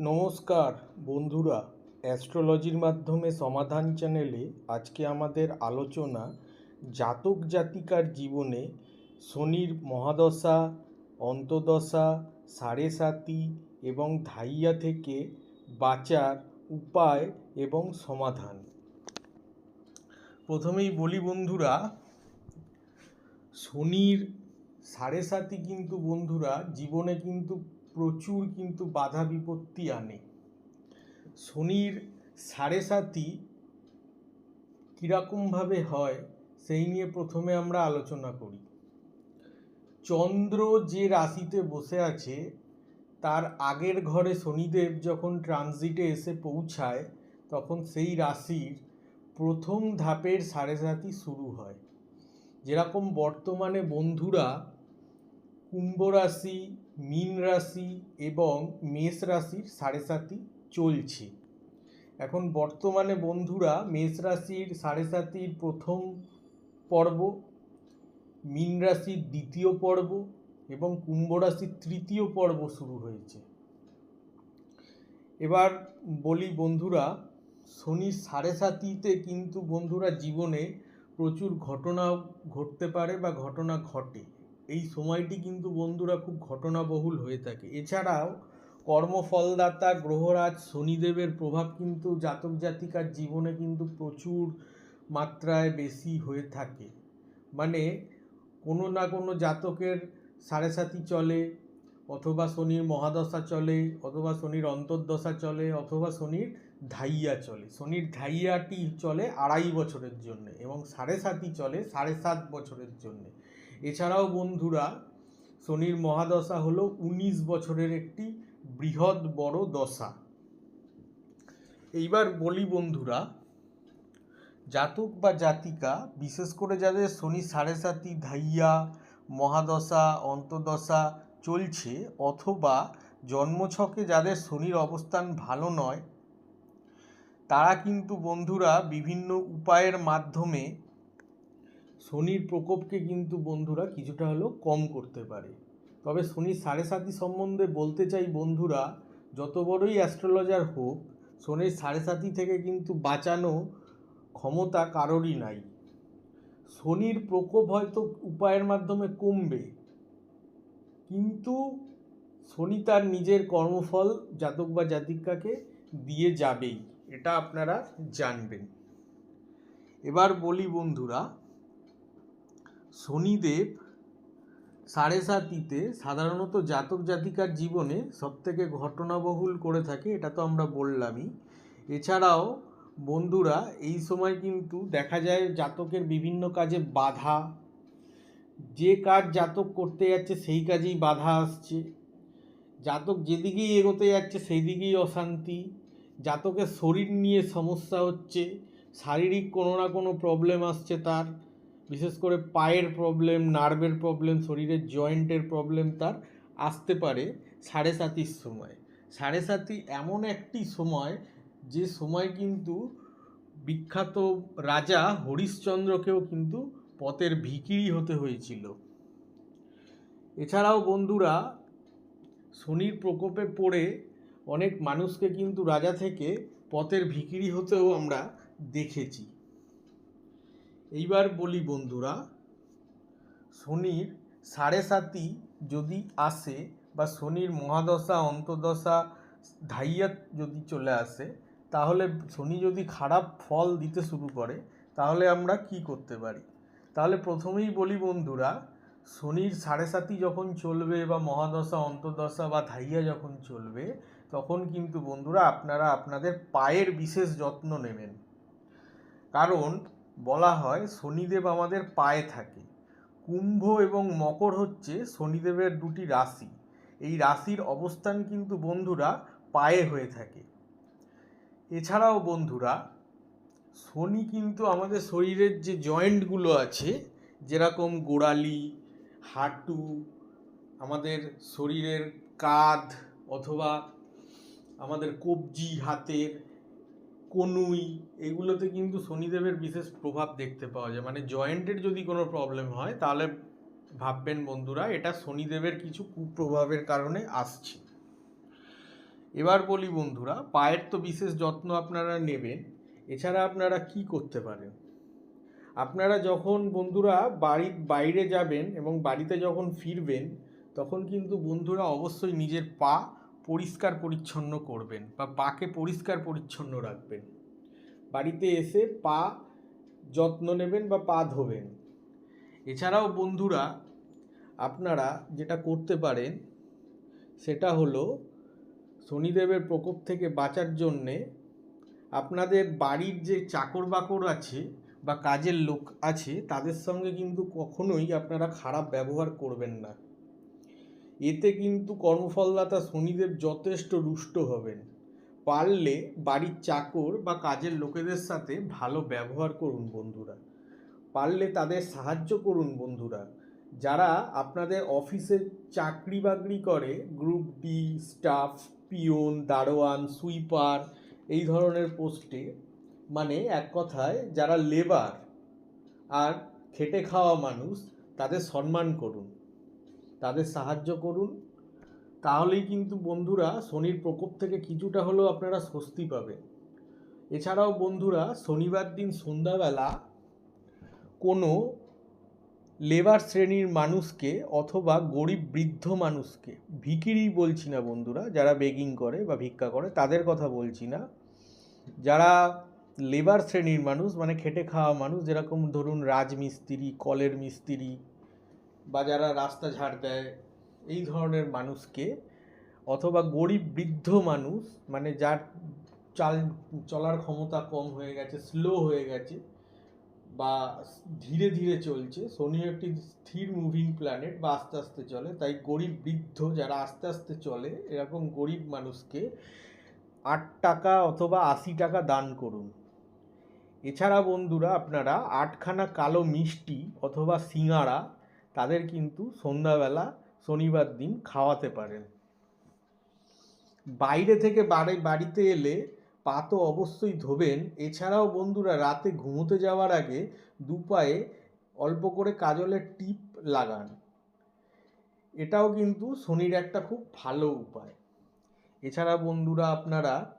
নমস্কার, বন্ধুরা। অ্যাস্ট্রোলজির মাধ্যমে সমাধান চ্যানেলে আজকে আমাদের আলোচনা জাতক জাতিকার জীবনে শনির মহাদশা, অন্তদশা, সাড়ে সাতি এবং ধাইয়া থেকে বাঁচার উপায় এবং সমাধান। প্রথমেই বলি বন্ধুরা, শনির সাড়ে সাতি কিন্তু বন্ধুরা, জীবনে কিন্তু প্রচুর কিন্তু বাধা বিপত্তি আনে। শনির সাড়ে সাতি কীরকমভাবে হয়, সেই নিয়ে প্রথমে আমরা আলোচনা করি। চন্দ্র যে রাশিতে বসে আছে, তার আগের ঘরে শনিদেব যখন ট্রানজিটে এসে পৌঁছায়, তখন সেই রাশির প্রথম ধাপের সাড়ে সাতি শুরু হয়। যেরকম বর্তমানে বন্ধুরা কুম্ভ রাশি, মীন রাশি এবং মেষ রাশির সাড়ে সাতি চলছে। এখন বর্তমানে বন্ধুরা মেষ রাশির সাড়ে সাতির প্রথম পর্ব, মীন রাশির দ্বিতীয় পর্ব এবং কুম্ভ রাশির তৃতীয় পর্ব শুরু হয়েছে। এবার বলি বন্ধুরা, শনির সাড়ে সাতিতে কিন্তু বন্ধুরা জীবনে প্রচুর ঘটনা ঘটতে পারে বা ঘটনা ঘটে। এই সময়টি কিন্তু বন্ধুরা খুব ঘটনাবহুল হয়ে থাকে। এছাড়াও কর্মফলদাতা, গ্রহরাজ, শনিদেবের প্রভাব কিন্তু জাতক জাতিকার জীবনে কিন্তু প্রচুর মাত্রায় বেশি হয়ে থাকে। মানে কোনো না কোনো জাতকের সাড়ে সাতি চলে, অথবা শনির মহাদশা চলে, অথবা শনির অন্তর্দশা চলে, অথবা শনির ধাইয়া চলে। শনির ধাইয়াটি চলে আড়াই বছরের জন্য এবং সাড়ে সাতি চলে সাড়ে সাত বছরের জন্যে। এছাড়াও বন্ধুরা, শনির মহাদশা হলো উনিশ বছরের একটি বৃহৎ বড় দশা। এইবার বলি বন্ধুরা, জাতক বা জাতিকা, বিশেষ করে যাদের শনি সাড়ে সাতি ধাইয়া, মহাদশা, অন্তদশা চলছে অথবা জন্মছকে যাদের শনির অবস্থান ভালো নয়, তারা কিন্তু বন্ধুরা বিভিন্ন উপায়ের মাধ্যমে শনির প্রকোপকে কিন্তু বন্ধুরা কিছুটা হলেও কম করতে পারে। তবে শনির সাড়ে সাতি সম্বন্ধে বলতে চাই বন্ধুরা, যত বড়ই অ্যাস্ট্রোলজার হোক, শনির সাড়ে সাতি থেকে কিন্তু বাঁচানো ক্ষমতা কারোরই নাই। শনির প্রকোপ হয়তো উপায়ের মাধ্যমে কমবে, কিন্তু শনি তার নিজের কর্মফল জাতক বা জাতিকাকে দিয়ে যাবেই, এটা আপনারা জানবেন। এবার বলি বন্ধুরা শনিদেব সাড়ে সাতিতে সাধারণত জাতক জাতিকার জীবনে সবথেকে ঘটনাবহুল করে থাকে, এটা তো আমরা বললামই। এছাড়াও বন্ধুরা, এই সময় কিন্তু দেখা যায় জাতকের বিভিন্ন কাজে বাধা। যে কাজ জাতক করতে যাচ্ছে, সেই কাজেই বাধা আসছে। জাতক যেদিকেই এগোতে যাচ্ছে সেই দিকেই অশান্তি। জাতকের শরীর নিয়ে সমস্যা হচ্ছে, শারীরিক কোনো না কোনো প্রবলেম আসছে তার। বিশেষ করে পায়ের প্রবলেম নার্ভের প্রবলেম শরীরের জয়েন্টের প্রবলেম তার আসতে পারে সাড়ে সাতির সময়। সাড়ে সাতি এমন একটি সময়, যে সময় কিন্তু বিখ্যাত রাজা হরিশ্চন্দ্রকেও কিন্তু পথের ভিকিরি হতে হয়েছিল। এছাড়াও বন্ধুরা, শনির প্রকোপে পড়ে অনেক মানুষকে কিন্তু রাজা থেকে পথের ভিকিরি হতেও আমরা দেখেছি। এইবার বলি বন্ধুরা, শনির সাড়ে সাতি যদি আসে বা শনির মহাদশা, অন্তদশা ধাইয়া যদি চলে আসে, তাহলে শনি যদি খারাপ ফল দিতে শুরু করে, তাহলে আমরা কি করতে পারি? তাহলে প্রথমেই বলি বন্ধুরা, শনির সাড়ে সাতি যখন চলবে বা মহাদশা, অন্তদশা বা ধাইয়া যখন চলবে, তখন কিন্তু বন্ধুরা আপনারা আপনাদের পায়ের বিশেষ যত্ন নেবেন। কারণ বলা হয় শনিদেব আমাদের পায়ে থাকে। কুম্ভ এবং মকর হচ্ছে শনিদেবের দুটি রাশি। এই রাশির অবস্থান কিন্তু বন্ধুরা পায়ে হয়ে থাকে। এছাড়াও বন্ধুরা, শনি কিন্তু আমাদের শরীরের যে জয়েন্টগুলো আছে, যেরকম গোড়ালি, হাঁটু, আমাদের শরীরের কাঁধ অথবা আমাদের কবজি, হাতের কনুই, এগুলোতে কিন্তু শনিদেবের বিশেষ প্রভাব দেখতে পাওয়া যায়। মানে জয়েন্টের যদি কোনো প্রবলেম হয়, তাহলে ভাববেন বন্ধুরা, এটা শনিদেবের কিছু কুপ্রভাবের কারণে আসছে। এবার বলি বন্ধুরা, পায়ের তো বিশেষ যত্ন আপনারা নেবেন, এছাড়া আপনারা কি করতে পারেন? আপনারা যখন বন্ধুরা বাড়ির বাইরে যাবেন এবং বাড়িতে যখন ফিরবেন, তখন কিন্তু বন্ধুরা অবশ্যই নিজের পা পরিষ্কার পরিচ্ছন্ন করবেন বা পাকে পরিষ্কার পরিচ্ছন্ন রাখবেন। বাড়িতে এসে পা যত্ন নেবেন বা পা ধোবেন। এছাড়াও বন্ধুরা, আপনারা যেটা করতে পারেন, সেটা হলো শনিদেবের প্রকোপ থেকে বাঁচার জন্যে আপনাদের বাড়ির যে চাকর বাকর আছে বা কাজের লোক আছে, তাদের সঙ্গে কিন্তু কখনোই আপনারা খারাপ ব্যবহার করবেন না। এতে কিন্তু কর্মফলদাতা শনিদেব যথেষ্ট রুষ্ট হবেন। পারলে বাড়ির চাকর বা কাজের লোকেদের সাথে ভালো ব্যবহার করুন বন্ধুরা। পারলে তাদের সাহায্য করুন বন্ধুরা। যারা আপনাদের অফিসে চাকরি বাকরি করে, গ্রুপ ডি, স্টাফ, পিওন, দারোয়ান, সুইপার, এই ধরনের পোস্টে মানে এক কথায় যারা লেবার আর খেটে খাওয়া মানুষ, তাদের সম্মান করুন। তাদের সাহায্য করুন। তাহলেই কিন্তু বন্ধুরা শনির প্রকোপ থেকে কিছুটা হলেও আপনারা স্বস্তি পাবেন। এছাড়াও বন্ধুরা শনিবার দিন সন্ধ্যাবেলা কোনো লেবার শ্রেণির মানুষকে অথবা গরিব বৃদ্ধ মানুষকে, ভিকিরি বলছি না বন্ধুরা, যারা বেগিং করে বা ভিক্ষা করে, তাদের কথা বলছি না। যারা লেবার শ্রেণির মানুষ মানে খেটে খাওয়া মানুষ, যেরকম ধরুন রাজমিস্ত্রি, কলের মিস্ত্রি বা যারা রাস্তা ঝাড় দেয়, এই ধরনের মানুষকে অথবা গরিব বৃদ্ধ মানুষ মানে যার চাল চলার ক্ষমতা কম হয়ে গেছে স্লো হয়ে গেছে বা ধীরে ধীরে চলছে শনি একটি স্থির মুভিং প্ল্যানেট বা আস্তে আস্তে চলে, তাই গরিব বৃদ্ধ যারা আস্তে আস্তে চলে, এরকম গরিব মানুষকে আট টাকা অথবা আশি টাকা দান করুন। এছাড়া বন্ধুরা, আপনারা আটখানা কালো মিষ্টি অথবা সিঙাড়া তাদের কিন্তু সন্ধ্যাবেলা শনিবার দিন খাওয়াতে পারেন। বাইরে থেকে বাড়ি, বাড়িতে এলে পা তো অবশ্যই ধোবেন। এছাড়াও বন্ধুরা, রাতে ঘুমোতে যাওয়ার আগে দু পায়ে অল্প করে কাজলের টিপ লাগান। এটাও কিন্তু শনির একটা খুব ভালো উপায়। এছাড়া বন্ধুরা, আপনারা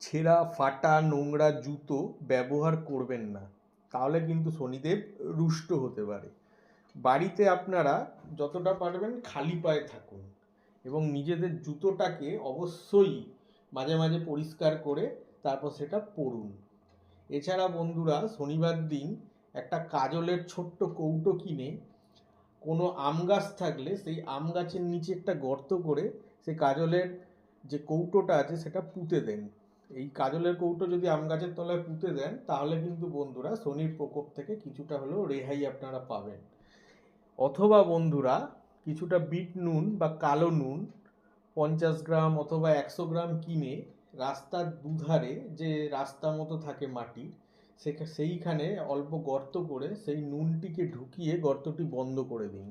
ছেঁড়া, ফাটা, নোংরা জুতো ব্যবহার করবেন না। তাহলে কিন্তু শনিদেব রুষ্ট হতে পারে। বাড়িতে আপনারা যতটা পারবেন খালি পায়ে থাকুন এবং নিজেদের জুতোটাকে অবশ্যই মাঝে মাঝে পরিষ্কার করে তারপর সেটা পরুন। এছাড়া বন্ধুরা, শনিবার দিন একটা কাজলের ছোট্ট কৌটো কিনে কোনো আম গাছ থাকলে সেই আম গাছের নিচে একটা গর্ত করে সেই কাজলের যে কৌটোটা আছে সেটা পুঁতে দেন। এই কাজলের কৌটো যদি আম গাছের তলায় পুঁতে দেন, তাহলে কিন্তু বন্ধুরা শনির প্রকোপ থেকে কিছুটা হলেও রেহাই আপনারা পাবেন। অথবা বন্ধুরা, কিছুটা বিট নুন বা কালো নুন পঞ্চাশ গ্রাম অথবা একশো গ্রাম কিনে রাস্তার দুধারে যে রাস্তা মতো থাকে মাটি সেইখানে অল্প গর্ত করে সেই নুনটিকে ঢুকিয়ে গর্তটি বন্ধ করে দিন।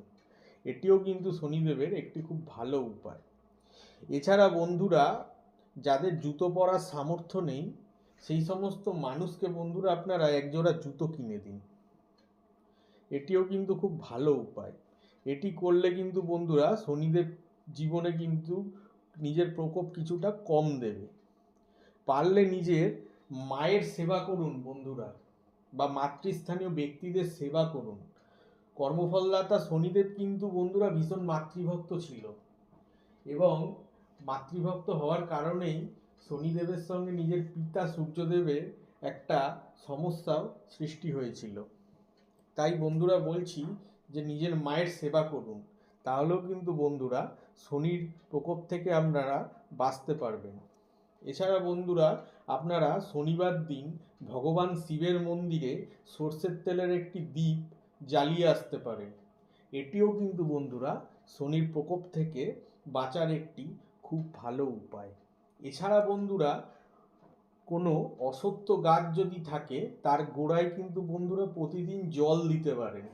এটিও কিন্তু শনিদেবের একটি খুব ভালো উপায়। এছাড়া বন্ধুরা, যাদের জুতো পরার সামর্থ্য নেই, সেই সমস্ত মানুষকে বন্ধুরা আপনারা একজোড়া জুতো কিনে দিন। এটিও কিন্তু খুব ভালো উপায়। এটি করলে কিন্তু বন্ধুরা শনিদেব জীবনে কিন্তু নিজের প্রকোপ কিছুটা কম দেবে। পারলে নিজের মায়ের সেবা করুন বন্ধুরা, বা মাতৃস্থানীয় ব্যক্তিদের সেবা করুন। কর্মফলদাতা শনিদেব কিন্তু বন্ধুরা ভীষণ মাতৃভক্ত ছিল এবং মাতৃভক্ত হওয়ার কারণেই শনিদেবের সঙ্গে নিজের পিতা সূর্যদেবের একটা সমস্যাও সৃষ্টি হয়েছিল। তাই বন্ধুরা বলছি যে নিজের মায়ের সেবা করুন। তাহলেও কিন্তু বন্ধুরা শনির প্রকোপ থেকে আপনারা বাঁচতে পারবেন। এছাড়া বন্ধুরা আপনারা শনিবার দিন ভগবান শিবের মন্দিরে সর্ষের তেলের একটি দ্বীপ জ্বালিয়ে আসতে পারেন। এটিও কিন্তু বন্ধুরা শনির প্রকোপ থেকে বাঁচার একটি খুব ভালো উপায়। এছাড়া বন্ধুরা কোনো অসত্য গাছ যদি থাকে, তার গোড়ায় কিন্তু বন্ধুরা প্রতিদিন জল দিতে পারেন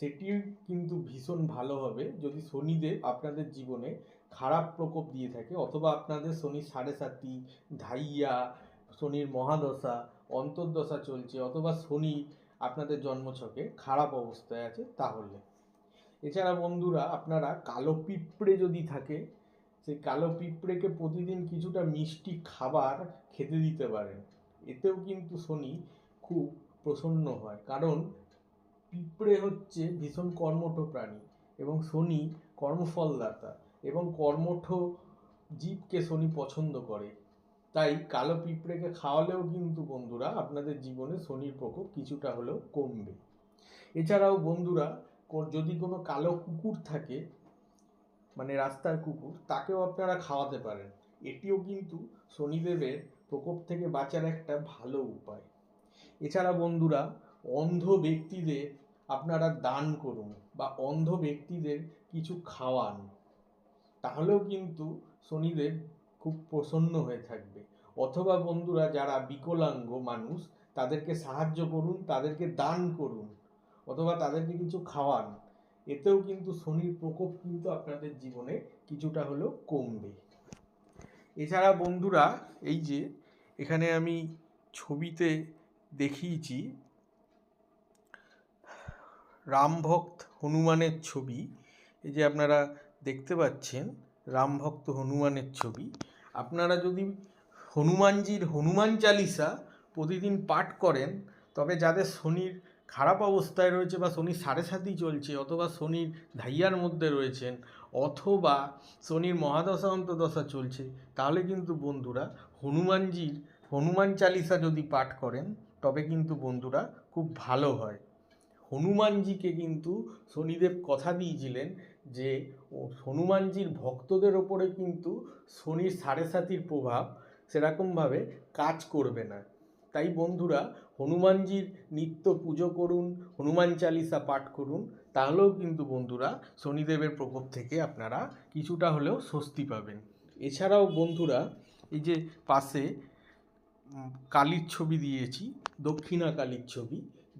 সেটি কিন্তু ভীষণ ভালো হবে। যদি শনিদেব আপনাদের জীবনে খারাপ প্রকোপ দিয়ে থাকে, অথবা আপনাদের শনি সাড়ে সাতি ধাইয়া, শনির মহাদশা, অন্তর্দশা চলছে, অথবা শনি আপনাদের জন্মছকে খারাপ অবস্থায় আছে, তাহলে। এছাড়া বন্ধুরা, আপনারা কালো পিঁপড়ে যদি থাকে সেই কালো পিঁপড়েকে প্রতিদিন কিছুটা মিষ্টি খাবার খেতে দিতে পারেন। এতেও কিন্তু শনি খুব প্রসন্ন হয়। কারণ পিঁপড়ে হচ্ছে ভীষণ কর্মঠ প্রাণী এবং শনি কর্মফলদাতা এবং কর্মঠ জীবকে শনি পছন্দ করে। তাই কালো পিঁপড়েকে খাওয়ালেও কিন্তু বন্ধুরা আপনাদের জীবনে শনির প্রকোপ কিছুটা হলেও কমবে। এছাড়াও বন্ধুরা যদি কোনো কালো কুকুর থাকে মানে রাস্তার কুকুর, তাকেও আপনারা খাওয়াতে পারেন। এটিও কিন্তু শনিদেবের প্রকোপ থেকে বাঁচার একটা ভালো উপায়। এছাড়া বন্ধুরা, অন্ধ ব্যক্তিদের আপনারা দান করুন বা অন্ধ ব্যক্তিদের কিছু খাওয়ান। তাহলেও কিন্তু শনিদেব খুব প্রসন্ন হয়ে থাকবে। অথবা বন্ধুরা, যারা বিকলাঙ্গ মানুষ, তাদেরকে সাহায্য করুন, তাদেরকে দান করুন, অথবা তাদেরকে কিছু খাওয়ান। এতেও কিন্তু শনির প্রকোপ কিন্তু আপনাদের জীবনে কিছুটা হলেও কমবে। এছাড়া বন্ধুরা, এই যে এখানে আমি ছবিতে দেখিয়েছি রামভক্ত হনুমানের ছবি। এই যে আপনারা দেখতে পাচ্ছেন রামভক্ত হনুমানের ছবি। আপনারা যদি হনুমানজির হনুমান চালিসা প্রতিদিন পাঠ করেন, তবে যাদের শনির খারাপ অবস্থায় রয়েছে বা শনির সাড়ে সাতই চলছে অথবা শনির ধাইয়ার মধ্যে রয়েছেন অথবা শনির মহাদশা অন্তদশা চলছে, তাহলে কিন্তু বন্ধুরা হনুমানজির, হনুমান চালিসা যদি পাঠ করেন, তবে কিন্তু বন্ধুরা খুব ভালো হয়। হনুমানজিকে কিন্তু শনিদেব কথা দিয়েছিলেন যে হনুমানজির ভক্তদের ওপরে কিন্তু শনির সাড়ে সাতির প্রভাব সেরকমভাবে কাজ করবে না। তাই বন্ধুরা, হনুমানজির নিত্য পুজো করুন, হনুমান চালিসা পাঠ করুন, তাহলেও কিন্তু বন্ধুরা শনিদেবের প্রকোপ থেকে আপনারা কিছুটা হলেও স্বস্তি পাবেন। এছাড়াও বন্ধুরা, এই যে পাশে কালীর ছবি দিয়েছি, দক্ষিণা কালীর ছবি।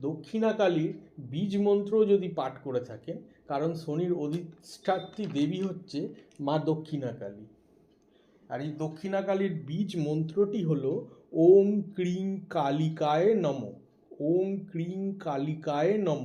দক্ষিণা কালীর বীজ মন্ত্র যদি পাঠ করে থাকেন, কারণ শনির অধিষ্ঠাত্রী দেবী হচ্ছে মা দক্ষিণা কালী। আর এই দক্ষিণাকালীর বীজ মন্ত্রটি হলো ওম ক্রিং কালিকায় নম, ওম ক্রিং কালিকায় নম,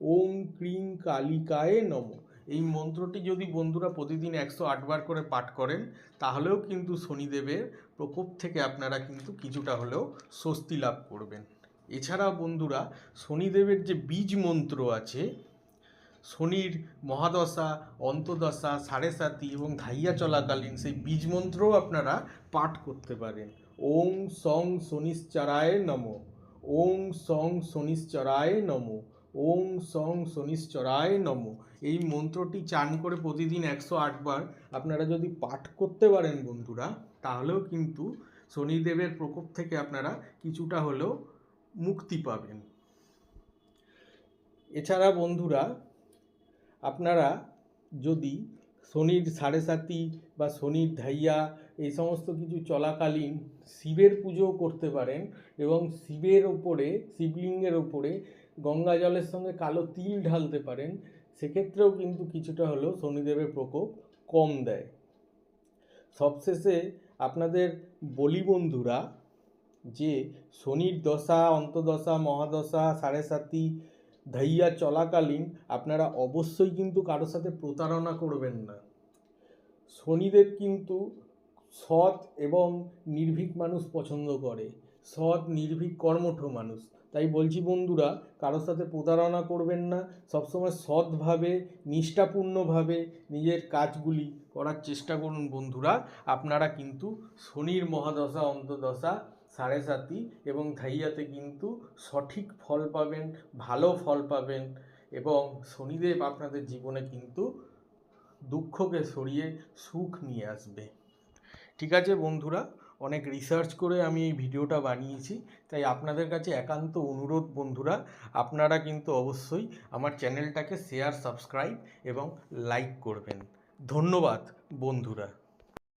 ওম ক্রিং কালিকায় নম। এই মন্ত্রটি যদি বন্ধুরা প্রতিদিন একশো আটবার করে পাঠ করেন, তাহলেও কিন্তু শনিদেবের প্রকোপ থেকে আপনারা কিন্তু কিছুটা হলেও স্বস্তি লাভ করবেন। এছাড়া বন্ধুরা, শনিদেবের যে বীজ মন্ত্র আছে শনির মহাদশা, অন্তদশা, সাড়ে সাতি এবং ধাইয়া চলাকালীন সেই বীজ মন্ত্রও আপনারা পাঠ করতে পারেন। ওং সং শনিশ্চরায় নম। ওং সং শনিশ্চরায় নম। ওং সং শনিশ্চরায় নম। এই মন্ত্রটি চান করে প্রতিদিন একশো আটবার আপনারা যদি পাঠ করতে পারেন বন্ধুরা, তাহলেও কিন্তু শনিদেবের প্রকোপ থেকে আপনারা কিছুটা হলেও মুক্তি পাবেন। এছাড়া বন্ধুরা আপনারা যদি শনির সাড়ে সাতি বা শনির ধাইয়া এই সমস্ত কিছু চলাকালীন শিবের পুজো করতে পারেন এবং শিবের ওপরে, শিবলিঙ্গের ওপরে গঙ্গা জলের সঙ্গে কালো তিল ঢালতে পারেন, সেক্ষেত্রেও কিন্তু কিছুটা হলেও শনিদেবের প্রকোপ কম দেয়। সবশেষে আপনাদের বলি বন্ধুরা যে শনির দশা, অন্তদশা, মহাদশা, সাড়ে সাতি ধাইয়া চলাকালীন আপনারা অবশ্যই কিন্তু কারোর সাথে প্রতারণা করবেন না। শনিদেব কিন্তু সৎ এবং নির্ভীক মানুষ পছন্দ করে। সৎ, নির্ভীক, কর্মঠ মানুষ। তাই বলছি বন্ধুরা, কারোর সাথে প্রতারণা করবেন না। সবসময় সৎভাবে, নিষ্ঠাপূর্ণভাবে নিজের কাজগুলি করার চেষ্টা করুন বন্ধুরা। আপনারা কিন্তু শনির মহাদশা, অন্তদশা সাড়ে সাতি এবং ধাইয়াতে কিন্তু সঠিক ফল পাবেন, ভালো ফল পাবেন এবং শনিদেব আপনাদের জীবনে কিন্তু দুঃখকে সরিয়ে সুখ নিয়ে আসবে। ঠিক আছে বন্ধুরা, অনেক রিসার্চ করে আমি এই ভিডিওটা বানিয়েছি, তাই আপনাদের কাছে একান্ত অনুরোধ বন্ধুরা, আপনারা কিন্তু অবশ্যই আমার চ্যানেলটাকে শেয়ার সাবস্ক্রাইব এবং লাইক করবেন। ধন্যবাদ বন্ধুরা।